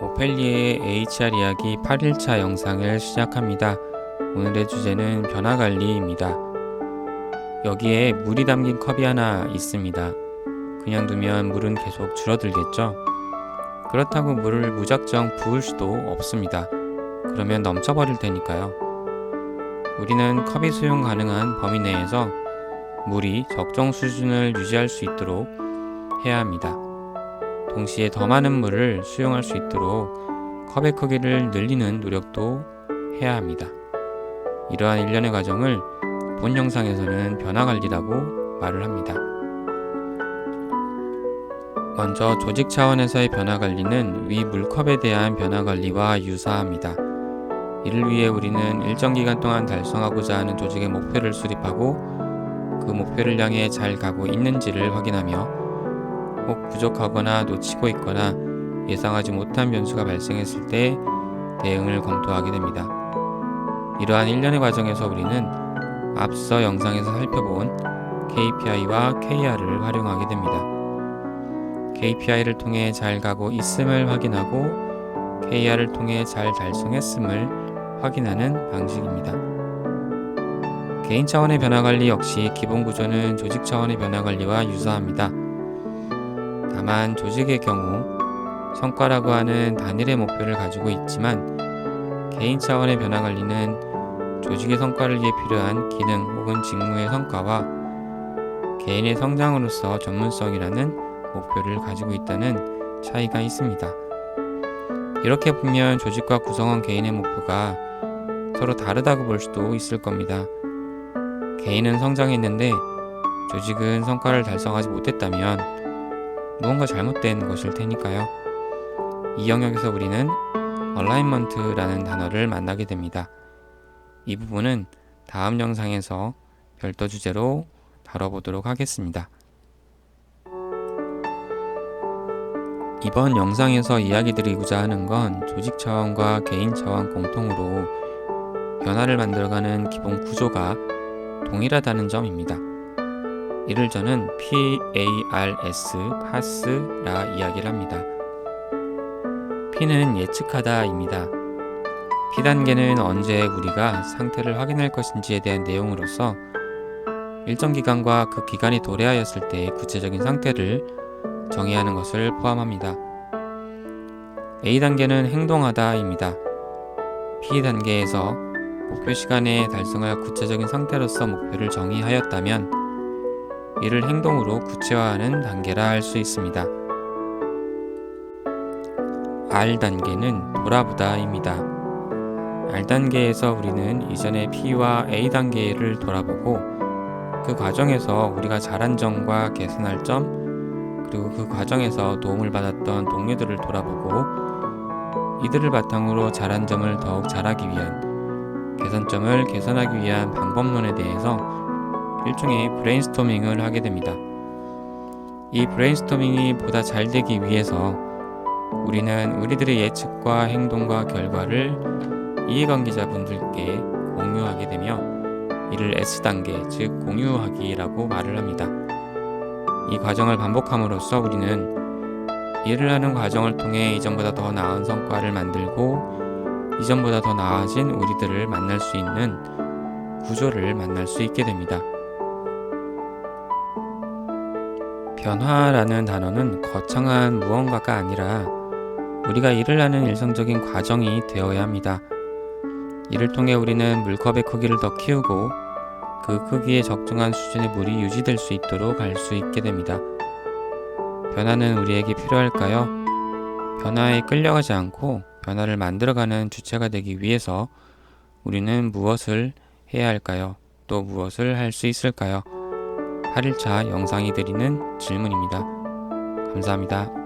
오펠리의 HR 이야기 8일차 영상을 시작합니다. 오늘의 주제는 변화 관리입니다. 여기에 물이 담긴 컵이 하나 있습니다. 그냥 두면 물은 계속 줄어들겠죠? 그렇다고 물을 무작정 부을 수도 없습니다. 그러면 넘쳐버릴 테니까요. 우리는 컵이 수용 가능한 범위 내에서 물이 적정 수준을 유지할 수 있도록 해야 합니다. 동시에 더 많은 물을 수용할 수 있도록 컵의 크기를 늘리는 노력도 해야 합니다. 이러한 일련의 과정을 본 영상에서는 변화 관리라고 말을 합니다. 먼저 조직 차원에서의 변화 관리는 위 물컵에 대한 변화 관리와 유사합니다. 이를 위해 우리는 일정 기간 동안 달성하고자 하는 조직의 목표를 수립하고 그 목표를 향해 잘 가고 있는지를 확인하며 혹 부족하거나 놓치고 있거나 예상하지 못한 변수가 발생했을 때 대응을 검토하게 됩니다. 이러한 일련의 과정에서 우리는 앞서 영상에서 살펴본 KPI와 KR을 활용하게 됩니다. KPI를 통해 잘 가고 있음을 확인하고 KR을 통해 잘 달성했음을 확인하는 방식입니다. 개인 차원의 변화 관리 역시 기본 구조는 조직 차원의 변화 관리와 유사합니다. 다만 조직의 경우 성과라고 하는 단일의 목표를 가지고 있지만 개인 차원의 변화 관리는 조직의 성과를 위해 필요한 기능 혹은 직무의 성과와 개인의 성장으로서 전문성이라는 목표를 가지고 있다는 차이가 있습니다. 이렇게 보면 조직과 구성원 개인의 목표가 서로 다르다고 볼 수도 있을 겁니다. 개인은 성장했는데 조직은 성과를 달성하지 못했다면 무언가 잘못된 것일 테니까요. 이 영역에서 우리는 얼라인먼트라는 단어를 만나게 됩니다. 이 부분은 다음 영상에서 별도 주제로 다뤄보도록 하겠습니다. 이번 영상에서 이야기 드리고자 하는 건 조직 차원과 개인 차원 공통으로 변화를 만들어가는 기본 구조가 동일하다는 점입니다. 이를 저는 PARS, PAS라 이야기를 합니다. P는 예측하다입니다. P 단계는 언제 우리가 상태를 확인할 것인지에 대한 내용으로서 일정 기간과 그 기간이 도래하였을 때의 구체적인 상태를 정의하는 것을 포함합니다. A 단계는 행동하다입니다. P 단계에서 목표 시간에 달성할 구체적인 상태로서 목표를 정의하였다면 이를 행동으로 구체화하는 단계라 할 수 있습니다. R 단계는 돌아보다입니다. R 단계에서 우리는 이전의 P와 A 단계를 돌아보고 그 과정에서 우리가 잘한 점과 개선할 점 그리고 그 과정에서 도움을 받았던 동료들을 돌아보고 이들을 바탕으로 잘한 점을 더욱 잘하기 위한 개선점을 개선하기 위한 방법론에 대해서 일종의 브레인스토밍을 하게 됩니다. 이 브레인스토밍이 보다 잘 되기 위해서 우리는 우리들의 예측과 행동과 결과를 이해관계자분들께 공유하게 되며 이를 S단계, 즉 공유하기라고 말을 합니다. 이 과정을 반복함으로써 우리는 일을 하는 과정을 통해 이전보다 더 나은 성과를 만들고 이전보다 더 나아진 우리들을 만날 수 있는 구조를 만날 수 있게 됩니다. 변화라는 단어는 거창한 무언가가 아니라 우리가 일을 하는 일상적인 과정이 되어야 합니다. 이를 통해 우리는 물컵의 크기를 더 키우고 그 크기에 적정한 수준의 물이 유지될 수 있도록 할 수 있게 됩니다. 변화는 우리에게 필요할까요? 변화에 끌려가지 않고 변화를 만들어가는 주체가 되기 위해서 우리는 무엇을 해야 할까요? 또 무엇을 할 수 있을까요? 8일차 영상이 드리는 질문입니다. 감사합니다.